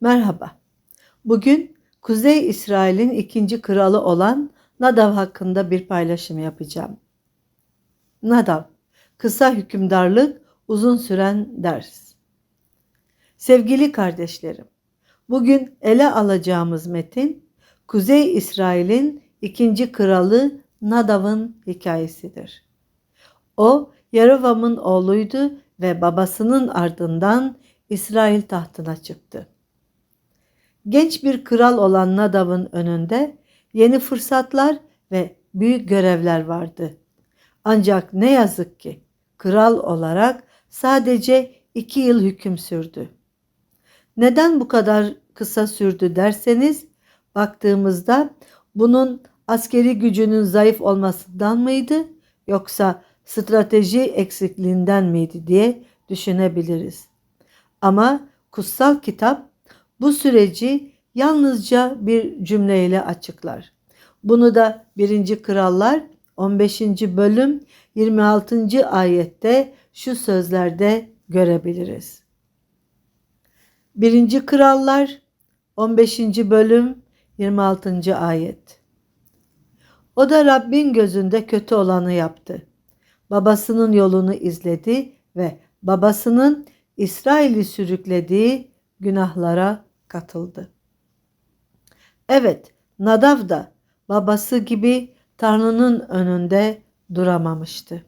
Merhaba. Bugün Kuzey İsrail'in ikinci kralı olan Nadav hakkında bir paylaşım yapacağım. Nadav, kısa hükümdarlık, uzun süren ders. Sevgili kardeşlerim, bugün ele alacağımız metin Kuzey İsrail'in ikinci kralı Nadav'ın hikayesidir. O Yerovam'ın oğluydu ve babasının ardından İsrail tahtına çıktı. Genç bir kral olan Nadav'ın önünde yeni fırsatlar ve büyük görevler vardı. Ancak ne yazık ki kral olarak sadece iki yıl hüküm sürdü. Neden bu kadar kısa sürdü derseniz baktığımızda bunun askeri gücünün zayıf olmasından mıydı yoksa strateji eksikliğinden miydi diye düşünebiliriz. Ama kutsal kitap bu süreci yalnızca bir cümleyle açıklar. Bunu da 1. Krallar 15. bölüm 26. ayette şu sözlerde görebiliriz. 1. Krallar 15. bölüm 26. ayet. O da Rabbin gözünde kötü olanı yaptı. Babasının yolunu izledi ve babasının İsrail'i sürüklediği günahlara katıldı. Evet, Nadav da babası gibi Tanrı'nın önünde duramamıştı.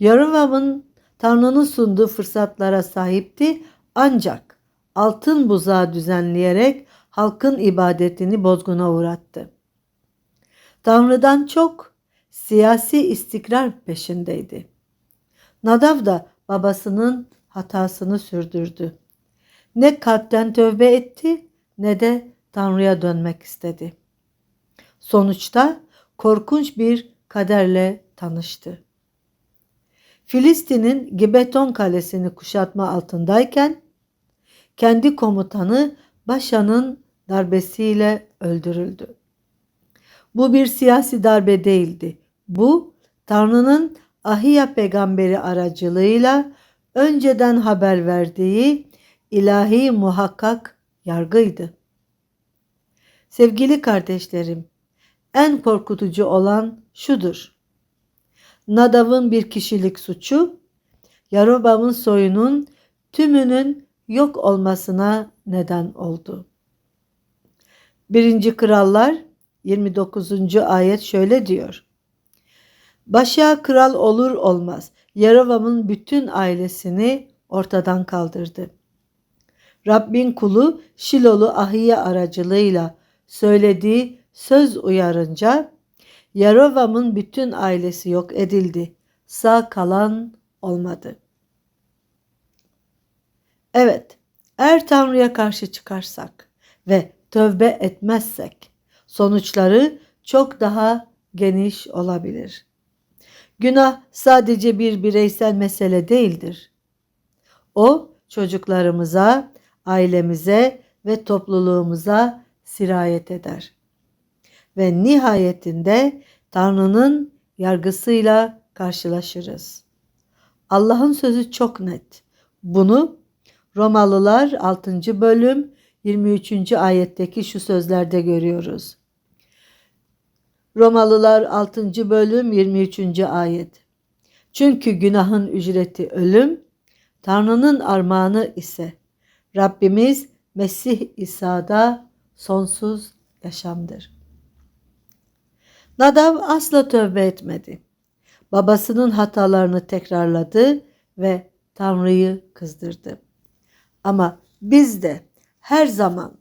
Yarovam'ın Tanrı'nın sunduğu fırsatlara sahipti ancak altın buzağı düzenleyerek halkın ibadetini bozguna uğrattı. Tanrı'dan çok siyasi istikrar peşindeydi. Nadav da babasının hatasını sürdürdü. Ne kalpten tövbe etti ne de Tanrı'ya dönmek istedi. Sonuçta korkunç bir kaderle tanıştı. Filistin'in Gibeton kalesini kuşatma altındayken kendi komutanı Başa'nın darbesiyle öldürüldü. Bu bir siyasi darbe değildi. Bu Tanrı'nın Ahiya peygamberi aracılığıyla önceden haber verdiği ilahi muhakkak yargıydı. Sevgili kardeşlerim, en korkutucu olan şudur. Nadav'ın bir kişilik suçu, Yarobam'ın soyunun tümünün yok olmasına neden oldu. 1. Krallar 29. ayet şöyle diyor. Başa kral olur olmaz Yarovam'ın bütün ailesini ortadan kaldırdı. Rabbin kulu Şilolu Ahiye aracılığıyla söylediği söz uyarınca Yarovam'ın bütün ailesi yok edildi. Sağ kalan olmadı. Evet, eğer Tanrı'ya karşı çıkarsak ve tövbe etmezsek sonuçları çok daha geniş olabilir. Günah sadece bir bireysel mesele değildir. O çocuklarımıza, ailemize ve topluluğumuza sirayet eder. Ve nihayetinde Tanrı'nın yargısıyla karşılaşırız. Allah'ın sözü çok net. Bunu Romalılar 6. bölüm 23. ayetteki şu sözlerde görüyoruz. Romalılar 6. bölüm 23. ayet. Çünkü günahın ücreti ölüm, Tanrı'nın armağanı ise Rabbimiz Mesih İsa'da sonsuz yaşamdır. Nadav asla tövbe etmedi. Babasının hatalarını tekrarladı ve Tanrı'yı kızdırdı. Ama biz de her zaman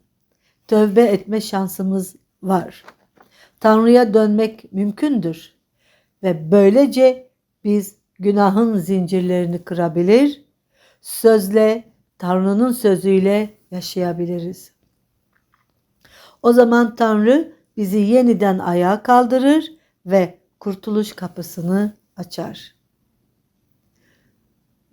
tövbe etme şansımız var. Tanrı'ya dönmek mümkündür ve böylece biz günahın zincirlerini kırabilir, sözle, Tanrı'nın sözüyle yaşayabiliriz. O zaman Tanrı bizi yeniden ayağa kaldırır ve kurtuluş kapısını açar.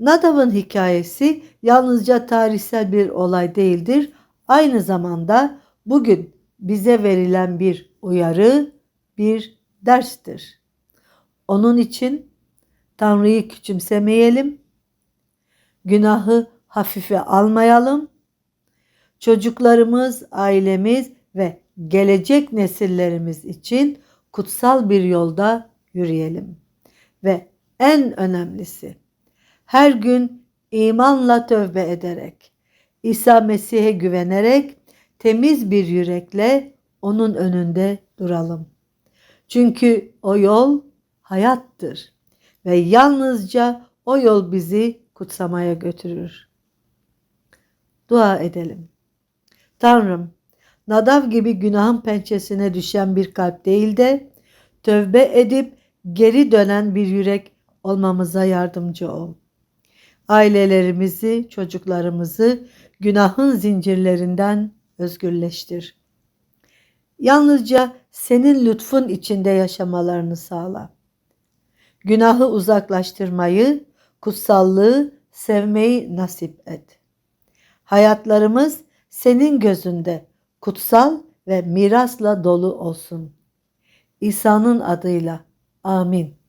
Nadav'ın hikayesi yalnızca tarihsel bir olay değildir. Aynı zamanda bugün bize verilen bir uyarı, bir derstir. Onun için Tanrı'yı küçümsemeyelim, günahı hafife almayalım, çocuklarımız, ailemiz ve gelecek nesillerimiz için kutsal bir yolda yürüyelim. Ve en önemlisi her gün imanla tövbe ederek, İsa Mesih'e güvenerek, temiz bir yürekle onun önünde duralım. Çünkü o yol hayattır ve yalnızca o yol bizi kutsamaya götürür. Dua edelim. Tanrım, Nadav gibi günahın pençesine düşen bir kalp değil de tövbe edip geri dönen bir yürek olmamıza yardımcı ol. Ailelerimizi, çocuklarımızı günahın zincirlerinden özgürleştir. Yalnızca senin lütfun içinde yaşamalarını sağla. Günahı uzaklaştırmayı, kutsallığı sevmeyi nasip et. Hayatlarımız senin gözünde kutsal ve mirasla dolu olsun. İsa'nın adıyla. Amin.